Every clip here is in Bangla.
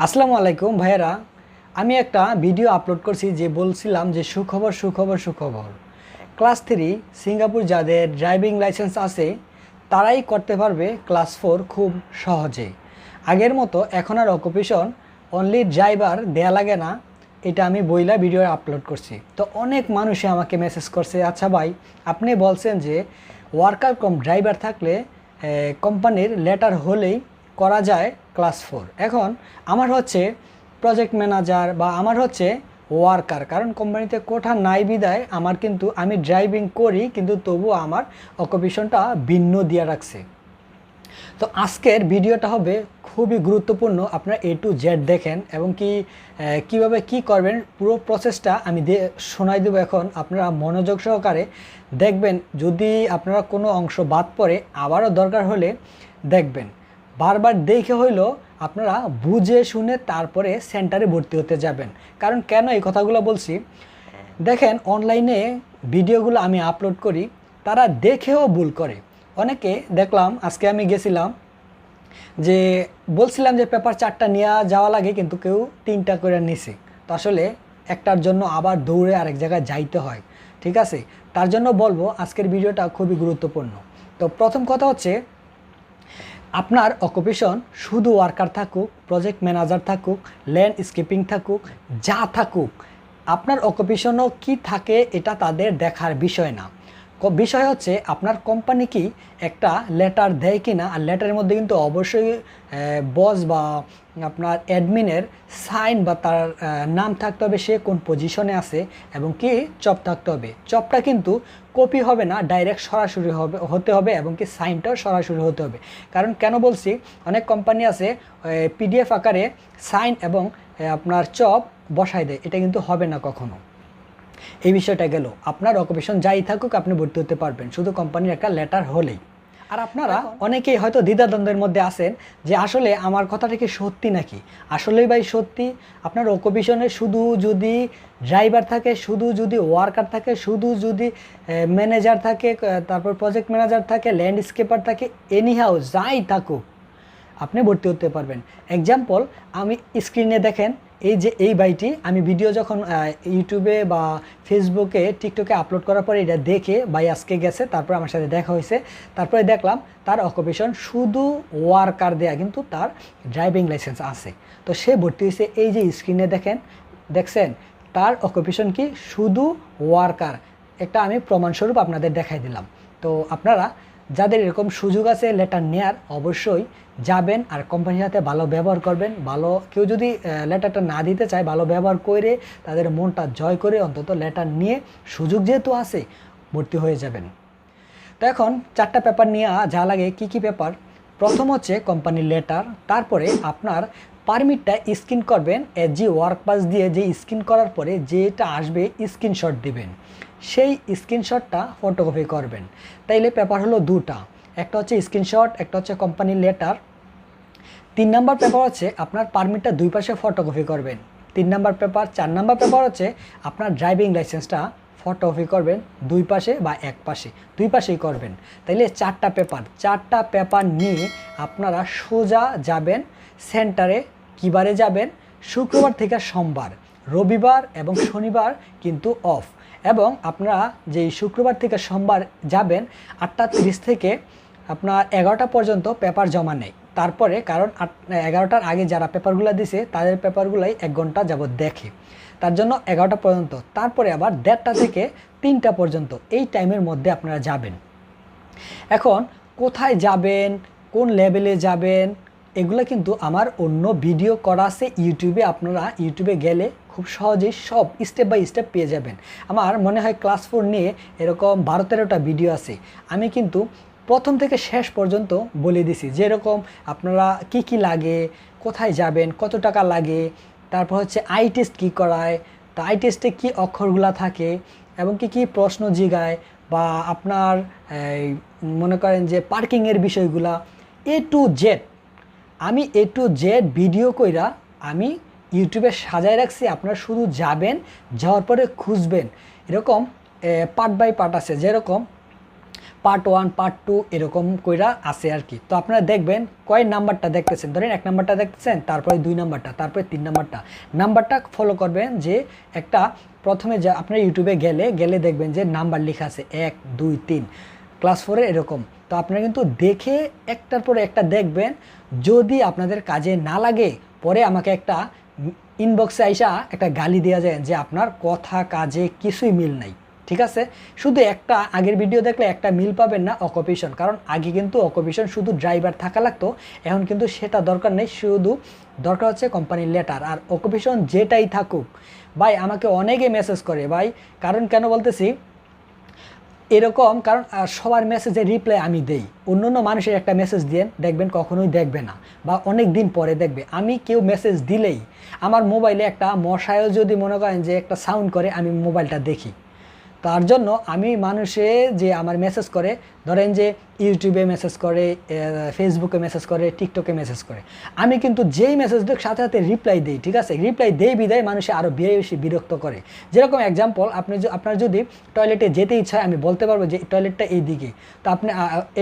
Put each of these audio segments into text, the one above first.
আসসালামু আলাইকুম ভাইয়েরা। আমি একটা ভিডিও আপলোড করছি যে বলছিলাম যে সুখবর সুখবর সুখবর। ক্লাস থ্রি, সিঙ্গাপুর যাদের ড্রাইভিং লাইসেন্স আছে, তারাই করতে পারবে ক্লাস ফোর খুব সহজে। আগের মতো এখন আর অকুপেশন অনলি ড্রাইভার দেয়া লাগে না, এটা আমি বইলা ভিডিও আপলোড করছি। তো অনেক মানুষে আমাকে মেসেজ করছে আচ্ছা ভাই, আপনি বলছেন যে ওয়ার্কার কম ড্রাইভার থাকলে কোম্পানির লেটার হলেই করা যায় ক্লাস ফোর। এখন আমার হচ্ছে প্রজেক্ট ম্যানেজার বা আমার হচ্ছে ওয়ার্কার কারণ কোম্পানিতে কোঠা নাই বিদায়, আমার কিন্তু আমি ড্রাইভিং করি, কিন্তু তবু আমার অকুপেশনটা ভিন্ন দিয়ে রাখছে। তো আজকের ভিডিওটা হবে খুবই গুরুত্বপূর্ণ, আপনারা এ টু জেড দেখেন এবং কি কীভাবে কি করবেন, পুরো প্রসেসটা আমি দে, শোনাই দেবো এখন, আপনারা মনোযোগ সহকারে দেখবেন, যদি আপনারা কোনো অংশ বাদ পড়ে, আবারও দরকার হলে দেখবেন। বারবার দেখে হইল আপনারা বুঝে শুনে তারপরে সেন্টারে ভর্তি হতে যাবেন। কারণ কেন এই কথাগুলো বলছি? দেখেন অনলাইনে ভিডিওগুলো আমি আপলোড করি, তারা দেখেও ভুল করে। অনেকে দেখলাম, আজকে আমি গেছিলাম যে বলছিলাম যে পেপার চারটা নিয়ে যাওয়া লাগে, কিন্তু কেউ তিনটা করে নিছে। তো আসলে একটার জন্য আবার দৌড়ে আরেক জায়গায় যাইতে হয়, ঠিক আছে? তার জন্য বলব, আজকের ভিডিওটা খুবই গুরুত্বপূর্ণ। তো প্রথম কথা হচ্ছে আপনার অকুপেশন শুধু ওয়ার্কার থাকুক, প্রজেক্ট ম্যানেজার থাকুক ল্যান্ড স্কিপিং থাকুক, যা থাকুক, আপনার অকুপেশনও কি থাকে এটা তাদের দেখার বিষয় না। বিষয় হচ্ছে আপনার কোম্পানি কি একটা লেটার দেয় কি না আর লেটারের মধ্যে কিন্তু অবশ্যই বস বা আপনার অ্যাডমিনের সাইন বা তার নাম থাকতে হবে, সে কোন পজিশনে আছে এবং কি চপ থাকতে হবে। চপটা কিন্তু কপি হবে না ডাইরেক্ট সরাসরি হবে, হতে হবে এবং কি সাইনটাও সরাসরি হতে হবে। কারণ কেন বলছি? অনেক কোম্পানি আছে পিডিএফ আকারে সাইন এবং আপনার চপ বসাই দেয়। এটা কিন্তু হবে না কখনো। এই বিষয়টা গেল। আপনার অকুপেশন যাই থাকুক আপনি ভর্তি হতে পারবেন। শুধু কোম্পানির একটা লেটার হলেই। আর আপনারা অনেকেই হয়তো দ্বিধাদ্বন্দ্বের মধ্যে আছেন যে আসলে আমার কথাটা কি সত্যি নাকি? আসলেই ভাই সত্যি আপনার অকুপেশনে শুধু যদি ড্রাইভার থাকে শুধু যদি ওয়ার্কার থাকে শুধু যদি ম্যানেজার থাকে তারপর প্রজেক্ট ম্যানেজার থাকে ল্যান্ডস্কেপার থাকে এনি হাউ যাই থাকুক আপনি ভর্তি হতে পারবেন। এক্সাম্পল আমি স্ক্রিনে দেখেন, এই যে এই বাইটি আমি ভিডিও যখন ইউটিউবে বা ফেসবুকে টিকটকে আপলোড করার পরে এটা দেখে ভাই আজকে গেছে, তারপর আমার সাথে দেখা হয়েছে, তারপরে দেখলাম তার অকুপেশন শুধু ওয়ার্কার দেয়া, কিন্তু তার ড্রাইভিং লাইসেন্স আছে। তো সে ভর্তি হয়েছে, এই যে স্ক্রিনে দেখেন, দেখছেন, তার অকুপেশন কি শুধু ওয়ার্কার একটা আমি প্রমাণস্বরূপ আপনাদের দেখাই দিলাম। তো আপনারা যাদের এরকম সুযোগ আছে লেটার নেয়ার, অবশ্যই যাবেন আর কোম্পানির সাথে ভালো ব্যবহার করবেন। ভালো, কেউ যদি লেটারটা না দিতে চায়, ভালো ব্যবহার করে তাদের মনটা জয় করে অন্তত লেটার নিয়ে সুযোগ যেহেতু আছে, ভর্তি হয়ে যাবেন। তো এখন চারটা পেপার নিয়ে যা লাগে, কি কি পেপার প্রথম হচ্ছে কোম্পানির লেটার তারপরে আপনার পারমিটটা স্ক্রিন করবেন জি ওয়ার্ক পাস দিয়ে যে স্ক্রিন করার পরে যেটা আসবে স্ক্রিনশট দিবেন। সেই স্ক্রিনশটটা ফটোকপি করবেন। তাইলে পেপার হলো দুটা। একটা হচ্ছে স্ক্রিনশট, একটা হচ্ছে কোম্পানির লেটার তিন নাম্বার পেপার হচ্ছে আপনার পারমিটটা দুই পাশে ফটোকপি করবেন। তিন নাম্বার পেপার চার নাম্বার পেপার হচ্ছে আপনার ড্রাইভিং লাইসেন্সটা ফটোকপি করবেন দুই পাশে বা এক পাশে। দুই পাশেই করবেন। তাইলে চারটা পেপার চারটা পেপার নিয়ে আপনারা সোজা যাবেন সেন্টারে কিবারে যাবেন, শুক্রবার থেকে সোমবার। রবিবার এবং শনিবার কিন্তু অফ এবং আপনারা যেই শুক্রবার থেকে সোমবার যাবেন, আটটা তিরিশ থেকে আপনার এগারোটা পর্যন্ত পেপার জমা নেই। তারপরে কারণ আট, এগারোটার আগে যারা পেপারগুলো দিছে, তাদের পেপারগুলাই এক ঘণ্টা যাবত দেখে। তার জন্য এগারোটা পর্যন্ত। তারপরে আবার দেড়টা থেকে তিনটা পর্যন্ত এই টাইমের মধ্যে আপনারা যাবেন। এখন কোথায় যাবেন, কোন লেভেলে যাবেন, এগুলো কিন্তু আমার অন্য ভিডিও করা আছে। ইউটিউবে আপনারা, ইউটিউবে গেলে খুব সহজেই সব স্টেপ বাই স্টেপ পেয়ে যাবেন। আমার মনে হয় ক্লাস ফোর নিয়ে এরকম বারো তেরোটা ভিডিও আছে। আমি কিন্তু প্রথম থেকে শেষ পর্যন্ত বলে দিছি যেরকম আপনারা কি কি লাগে, কোথায় যাবেন, কত টাকা লাগে, তারপর হচ্ছে আই টেস্ট কী করায়, তা আই টেস্টে কী অক্ষরগুলা থাকে, এবং কি কি প্রশ্ন জিগায়, বা আপনার মনে করেন যে পার্কিংয়ের বিষয়গুলা এ টু জেড আমি এ টু জেড ভিডিও কইরা আমি ইউটিউবে সাজায় রাখছি, আপনারা শুধু যাবেন, যাওয়ার পরে খুঁজবেন। এরকম পার্ট বাই পার্ট আছে, যেরকম পার্ট ওয়ান পার্ট টু এরকম কইরা আছে আর কি। তো আপনারা দেখবেন, কয় নাম্বারটা দেখতেছেন? ধরেন এক নাম্বারটা দেখতেছেন, তারপরে দুই নাম্বারটা, তারপরে তিন নাম্বারটা। নাম্বারটা ফলো করবেন যে একটা, প্রথমে যা আপনার ইউটিউবে গেলে গেলে দেখবেন যে নাম্বার লেখা আছে এক, দুই, তিন। ক্লাস ফোরে এরকম। তো আপনারা কিন্তু দেখে একটার পরে একটা দেখবেন, যদি আপনাদের কাজে না লাগে, পরে আমাকে একটা ইনবক্সে আইসা একটা গালি দেওয়া যায় যে আপনার কথা, কাজে কিছুই মিল নাই, ঠিক আছে? শুধু একটা আগের ভিডিও দেখলে একটা মিল পাবেন না অকুপেশন কারণ আগে কিন্তু অকুপেশন শুধু ড্রাইভার থাকা লাগতো, এখন কিন্তু সেটা দরকার নেই, শুধু দরকার হচ্ছে কোম্পানির লেটার আর অকুপেশন যেটাই থাকুক। ভাই, আমাকে অনেকে মেসেজ করে, ভাই, কারণ কেন বলতেছি? এরকম, কারণ সবার মেসেজের রিপ্লাই আমি দেই। অন্য অন্য মানুষের একটা মেসেজ দিয়ে দেখবেন কখনোই দেখবে না, বা অনেক দিন পরে দেখবে। আমি কেউ মেসেজ দিলেই আমার মোবাইলে একটা মশায়ও যদি মনে করেন যে একটা সাউন্ড করে, আমি মোবাইলটা দেখি। তার জন্য আমি মানুষে যে আমার মেসেজ করে ধরেন যে ইউটিউবে মেসেজ করে ফেসবুকে মেসেজ করে টিকটকে মেসেজ করে। আমি কিন্তু যেই মেসেজ দিই, সাথে সাথে রিপ্লাই দিই, ঠিক আছে? রিপ্লাই দেই বিদায় মানুষে আরও বেশি বিরক্ত করে। যেরকম এক্সাম্পল আপনি আপনার যদি টয়লেটে যেতে ইচ্ছা আমি বলতে পারব যে টয়লেটটা এই দিকে তো আপনি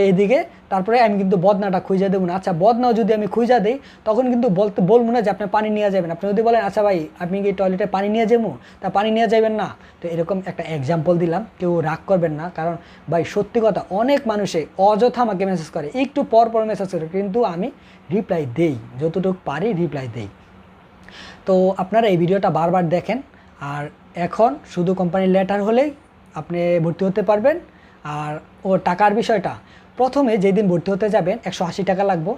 এই দিকে তারপরে আমি কিন্তু বদনাটা খুঁজে দেবো না। আচ্ছা বদনাও যদি আমি খুঁজে দিই, তখন কিন্তু বলতে, বলব না যে আপনি পানি নিয়ে যাবেন। আপনি যদি বলেন আচ্ছা ভাই, আপনি কি টয়লেটে পানি নিয়ে যাব? তা পানি নিয়ে যাবেন না। তো এরকম একটা এক্সাম্পল দিলাম। কেউ রাগ করবেন না। কারণ ভাই, সত্যি কথা, অনেক মানুষে অযথা আমাকে মেসেজ করে। একটু পর পর মেসেজ করে, কিন্তু আমি রিপ্লাই দেই, যতটুকু পারি রিপ্লাই দেই। তো আপনারা এই ভিডিওটা বারবার দেখেন, আর এখন শুধু কোম্পানির লেটার হলেই আপনি ভর্তি হতে পারবেন। আর ও টাকার বিষয়টা, প্রথমে যেদিন ভর্তি হতে যাবেন, একশো আশি টাকা লাগবো।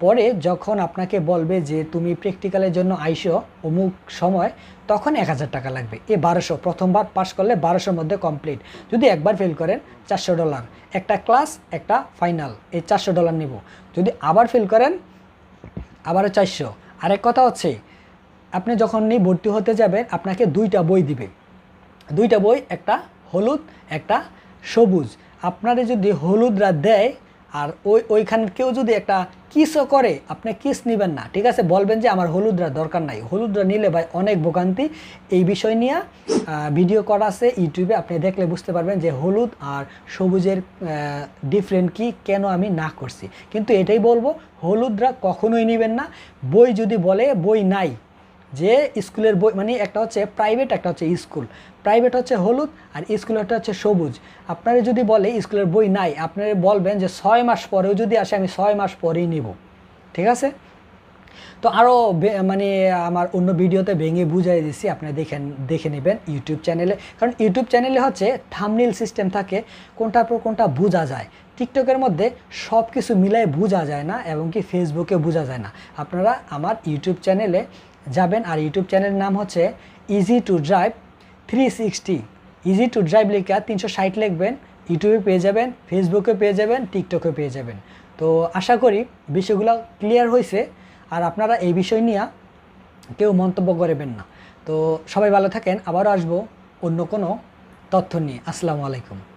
পরে যখন আপনাকে বলবে যে তুমি প্র্যাকটিক্যালের জন্য আইসো অমুক সময়, তখন এক হাজার টাকা লাগবে। এ বারোশো, প্রথমবার পাস করলে বারোশোর মধ্যে কমপ্লিট যদি একবার ফেল করেন, চারশো ডলার একটা ক্লাস একটা ফাইনাল এই চারশো ডলার নিব। যদি আবার ফেল করেন, আবারও চারশো। আরেক কথা হচ্ছে, আপনি যখন নিয়ে ভর্তি হতে যাবেন, আপনাকে দুইটা বই দিবে। দুইটা বই, একটা হলুদ, একটা সবুজ। আপনারা যদি হলুদরা দেয় আর ওই ওইখানে কেউ যদি একটা কিসও করে, আপনি কিস নেবেন না। ঠিক আছে? বলবেন যে আমার হলুদরা দরকার নাই। হলুদরা নিলে ভাই অনেক ভোগান্তি। এই বিষয় নিয়ে ভিডিও করা আছে ইউটিউবে আপনি দেখলে বুঝতে পারবেন যে হলুদ আর সবুজের ডিফারেন্ট কি, কেন আমি না করছি। কিন্তু এটাই বলব, হলুদরা কখনোই নেবেন না। বই যদি বলে, বই নাই। যে স্কুলের বই মানে একটা হচ্ছে প্রাইভেট একটা হচ্ছে স্কুল প্রাইভেট হচ্ছে হলুদ আর স্কুলেরটা হচ্ছে সবুজ। আপনারা যদি বলে স্কুলের বই নাই, আপনারা বলবেন যে ছয় মাস পরেও যদি আসে, আমি ছয় মাস পরেই নিব। ঠিক আছে? তো আরও মানে আমার অন্য ভিডিওতে ভেঙে বুঝাই দিছি, আপনি দেখেন, দেখে নেবেন ইউটিউব চ্যানেলে কারণ ইউটিউব চ্যানেলে হচ্ছে থামনিল সিস্টেম থাকে, কোনটার পর কোনটা বোঝা যায়। টিকটকের মধ্যে সব কিছু মিলাই বোঝা যায় না, এবং কি ফেসবুকে বোঝা যায় না। আপনারা আমার ইউটিউব চ্যানেলে যাবেন আর ইউটিউব চ্যানেলের নাম হচ্ছে easy to drive three sixty easy to drive লেখা তিনশো ষাট লিখবেন, ইউটিউবে পেয়ে যাবেন ফেসবুকে পেয়ে যাবেন টিকটকে পেয়ে যাবেন। তো আশা করি বিষয়গুলো ক্লিয়ার হয়েছে আর আপনারা এই বিষয় নিয়ে কেউ মন্তব্য করবেন না। তো সবাই ভালো থাকেন, আবারও আসব অন্য কোনো তথ্য নিয়ে। আসসালামু আলাইকুম।